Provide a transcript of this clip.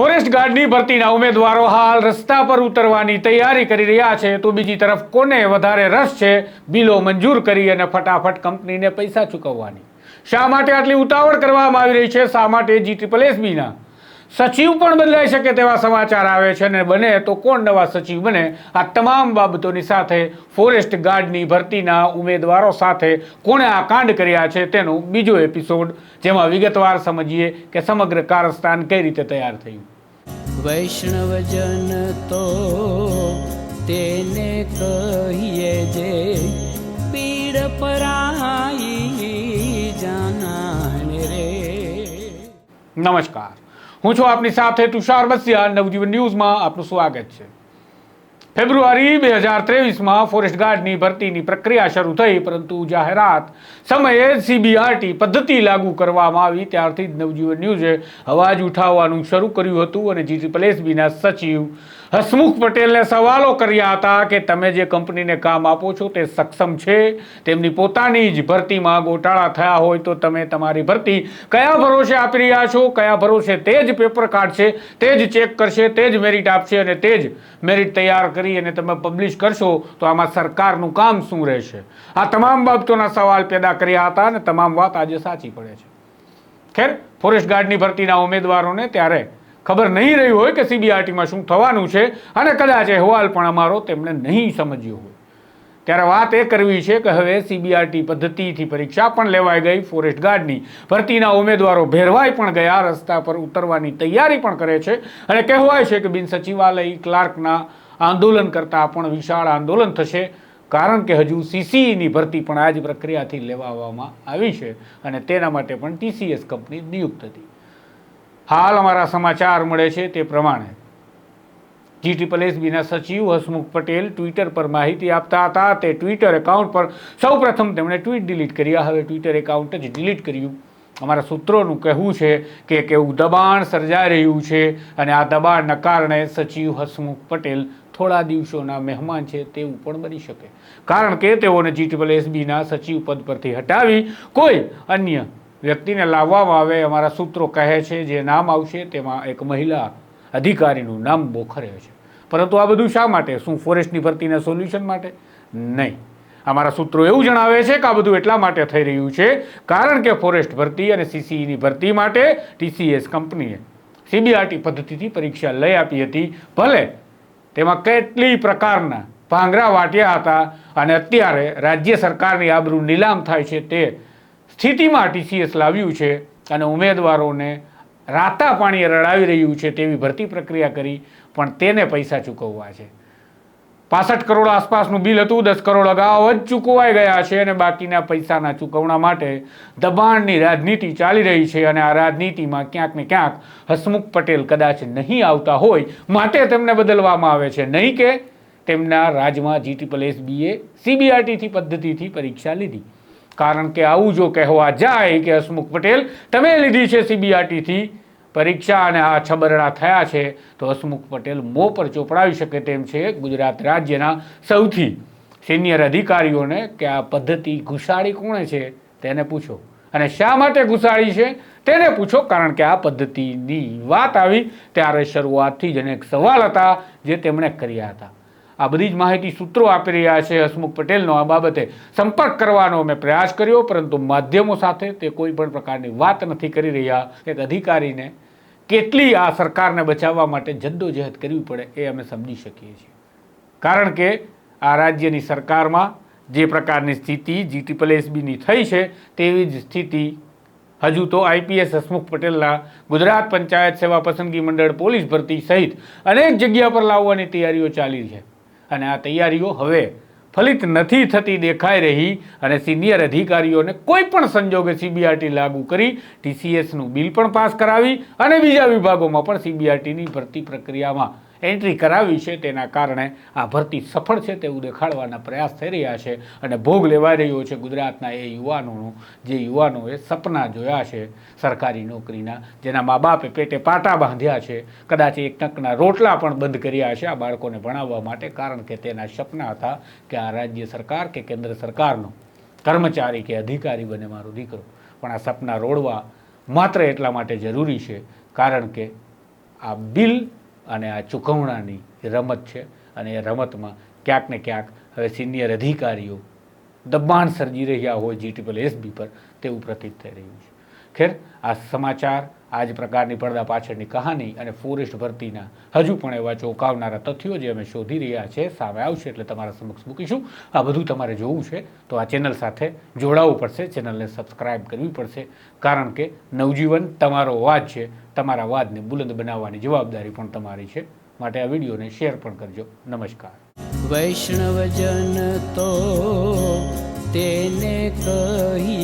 Forest ગાર્ડની ભરતીના ઉમેદવારો હાલ રસ્તા પર ઉતરવાની તૈયારી કરી રહ્યા છે. તો બીજી તરફ કોને વધારે રસ છે? બિલો મંજૂર કરી અને ફટાફટ કંપનીને પૈસા ચૂકવવાની. શા માટે આટલી ઉતાવળ કરવામાં આવી રહી છે? શા માટે જી ટ્રિપલ એસબીના સચિવ પણ બદલાઈ શકે તેવા સમાચાર આવે છે અને બને તો કોણ નવા સચિવ બને? આ તમામ બાબતોની સાથે ફોરેસ્ટ ગાર્ડની ભરતીના ઉમેદવારો સાથે કોણે આ કાંડ કર્યા છે તેનો બીજો એપિસોડ જેમાં વિગતવાર સમજીએ કે સમગ્ર કારસ્તાન કઈ રીતે તૈયાર થયું. વૈષ્ણવજન તો તેને કહીએ જે પીડ પરાઈ જાના રે. નમસ્કાર. હું છું આપની સાથે તુષાર બસિયા નવજીવન ન્યૂઝમાં આપનું સ્વાગત છે. ફેબ્રુઆરી બે હજાર ત્રેવીસમાં ફોરેસ્ટ ગાર્ડની ભરતીની પ્રક્રિયા શરૂ થઈ, પરંતુ જાહેરાત સમયે સીબીઆરટી પદ્ધતિ લાગુ કરવામાં આવી, ત્યારથી જ નવજીવન ન્યૂઝે અવાજ ઉઠાવવાનું શરૂ કર્યું હતું અને જી ટ્રિપલ એસબીના સચિવ હસમુખ પટેલને સવાલો કર્યા હતા કે તમે જે કંપનીને કામ આપો છો તે સક્ષમ છે? તેમની પોતાની જ ભરતીમાં ગોટાળા થયા હોય તો તમે તમારી ભરતી કયા ભરોસે આપી રહ્યા છો? કયા ભરોસે તે જ પેપર કાઢશે, તે જ ચેક કરશે, તે જ મેરિટ આપશે અને તે જ મેરિટ તૈયાર કરી અને તમે પબ્લિશ કરશો તો આમાં સરકારનું કામ શું રહેશે? આ તમામ બાબતોના સવાલ પેદા કર્યા હતા અને તમામ વાત આજે સાચી પડે છે. ખેર, ફોરેસ્ટ ગાર્ડની ભરતીના ઉમેદવારોને ત્યારે ખબર નહીં રહી હોય કે સીબીઆરટીમાં શું થવાનું છે અને કદાચ અહેવાલ પણ અમારો તેમણે નહીં સમજ્યો હોય. ત્યારે વાત એ કરવી છે કે હવે સીબીઆરટી પદ્ધતિથી પરીક્ષા પણ લેવાઈ ગઈ ફોરેસ્ટ ગાર્ડની. ભરતીના ઉમેદવારો ભેરવાઈ પણ ગયા, રસ્તા પર ઉતરવાની તૈયારી પણ કરે છે અને કહેવાય છે કે બિન સચિવાલય ક્લાર્કના આંદોલન કરતાં પણ વિશાળ આંદોલન થશે, કારણ કે હજુ સીસીઈની ભરતી પણ આ જ પ્રક્રિયાથી લેવામાં આવી છે અને તેના માટે પણ ટીસીએસ કંપની નિયુક્ત હતી. હાલ અમારા સમાચાર મળે છે તે પ્રમાણે. જી ટ્રિપલ એસબીના સચિવ હસમુખ પટેલ ટ્વિટર પર માહિતી આપતા હતા. તે ટ્વિટર એકાઉન્ટ પર સૌપ્રથમ તેમણે ટ્વીટ ડિલીટ કર્યા હવે ટ્વિટર એકાઉન્ટ જ ડિલીટ કર્યું. અમારા સૂત્રોનું કહેવું છે કે કેવું દબાણ સર્જાઈ રહ્યું છે અને આ દબાણના કારણે સચિવ હસમુખ પટેલ થોડા દિવસોના મહેમાન છે તેવું પણ બની શકે. કારણ કે તેઓને જી ટ્રિપલ એસબીના સચિવ પદ પરથી હટાવી કોઈ અન્ય વ્યક્તિને લાવવામાં આવે, અમારા સૂત્રો કહે છે, જે નામ આવશે, તેમાં એક મહિલા અધિકારીનું નામ બોખરે છે. પરંતુ આ બધું શા માટે? શું ફોરેસ્ટની ભરતીના સોલ્યુશન માટે? નહીં. અમારા સૂત્રો એવું જણાવે છે કે આ બધું એટલા માટે થઈ રહ્યું છે, કારણ કે ફોરેસ્ટ ભરતી અને સીસીઈની ભરતી માટે ટીસીએસ કંપનીએ સીબીઆરટી પદ્ધતિથી પરીક્ષા લઈ આપી હતી. ભલે તેમાં કેટલી પ્રકારના ભાંગરા વાટ્યા હતા અને અત્યારે રાજ્ય સરકારની આબરૂ નીલામ થાય છે તે સ્થિતિમાં ટીસીએસ લાવ્યું છે અને ઉમેદવારોને રાતા પાણીએ રડાવી રહ્યું છે તેવી ભરતી પ્રક્રિયા કરી, પણ તેને પૈસા ચૂકવવા છે. પાસઠ કરોડ આસપાસનું બિલ હતું, દસ કરોડ અગાઉ જ ચૂકવાઈ ગયા છે અને બાકીના પૈસાના ચૂકવણા માટે દબાણની રાજનીતિ ચાલી રહી છે અને આ રાજનીતિમાં ક્યાંક ને ક્યાંક હસમુખ પટેલ કદાચ નહીં આવતા હોય, માટે તેમને બદલવામાં આવે છે. નહીં કે તેમના રાજમાં જી ટ્રિપલ એસબીએ સીબીઆરટીથી પદ્ધતિથી પરીક્ષા લીધી. કારણ કે આવું જો કહેવા જાય કે હસમુખ પટેલ, તમે લીધી છે સીબીઆરટીથી પરીક્ષા અને આ છબરડા થયા છે, તો હસમુખ પટેલ મો પર ચોપડાવી શકે તેમ છે ગુજરાત રાજ્યના સૌથી સિનિયર અધિકારીઓને કે આ પદ્ધતિ ઘુસાડી કોણે છે તેને પૂછો. અને શા માટે ઘુસાડી છે તેને પૂછો, કારણ કે આ પદ્ધતિની વાત આવી, ત્યારે શરૂઆતથી જ અનેક સવાલ હતા જે તેમણે કર્યા હતા. આ બધી જ માહિતી સૂત્રો આપી રહ્યા છે હસમુખ પટેલનો આ બાબતે સંપર્ક કરવાનો અમે પ્રયાસ કર્યો, પરંતુ માધ્યમો સાથે તે કોઈ પણ પ્રકારની વાત નથી કરી રહ્યા. એક અધિકારીને કેટલી આ સરકારને બચાવવા માટે જદ્દોજહેદ કરવી પડે એ અમે સમજી શકીએ છીએ. કારણ કે આ રાજ્યની સરકારમાં જે પ્રકારની સ્થિતિ જી ટ્રિપલ થઈ છે, તેવી જ સ્થિતિ હજુ તો આઈપીએસ હસમુખ પટેલના ગુજરાત પંચાયત સેવા પસંદગી મંડળ પોલીસ ભરતી સહિત અનેક જગ્યા પર લાવવાની તૈયારીઓ ચાલી છે. અને આ તૈયારીઓ હવે ફલિત નથી થતી દેખાઈ રહી અને સિનિયર અધિકારીઓને કોઈ પણ સંજોગે સીબીઆરટી લાગુ કરી ટીસીએસનું બિલ પણ પાસ કરાવી અને બીજા વિભાગોમાં પણ સીબીઆરટીની ભરતી પ્રક્રિયામાં એન્ટ્રી કરાવી છે તેના કારણે આ ભરતી સફળ છે તેવું દેખાડવાના પ્રયાસ થઈ રહ્યા છે અને ભોગ લેવાઈ રહ્યો છે ગુજરાતના એ યુવાનોનું. જે યુવાનોએ સપના જોયા છે સરકારી નોકરીના, જેના મા બાપે પેટે પાટા બાંધ્યા છે. કદાચ એક ટંકના રોટલા પણ બંધ કર્યા છે આ બાળકોને ભણાવવા માટે, કારણ કે તેના સપના હતા કે આ રાજ્ય સરકાર કે કેન્દ્ર સરકારનો કર્મચારી કે અધિકારી બને મારો દીકરો. પણ આ સપના રોડવા માત્ર એટલા માટે જરૂરી છે કારણ કે આ બિલ અને આ ચૂકવણાની રમત છે અને એ રમતમાં ક્યાંક ને ક્યાંક હવે સિનિયર અધિકારીઓ દબાણ સર્જી રહ્યા હોય જી ટ્રિપલ એસબી પર તેવું પ્રતીત થઈ રહ્યું છે. ખેર, આ સમાચાર આ જ પ્રકારની પડદા પાછળની કહાની અને ફોરેસ્ટ ભરતીના હજુ પણ એવા ચોંકાવનારા તથ્યો જે અમે શોધી રહ્યા છે, સામે આવશે એટલે તમારા સમક્ષ મૂકીશું. આ બધું તમારે જોવું છે તો આ ચેનલ સાથે જોડાવવું પડશે. ચેનલને સબસ્ક્રાઇબ કરવી પડશે કારણ કે નવજીવન તમારો અવાજ છે. તમારા વાદને બુલંદ બનાવવાની જવાબદારી પણ તમારી છે. માટે આ વિડીયોને શેર પણ કરજો. નમસ્કાર. વૈષ્ણવજન તો તેને કહીએ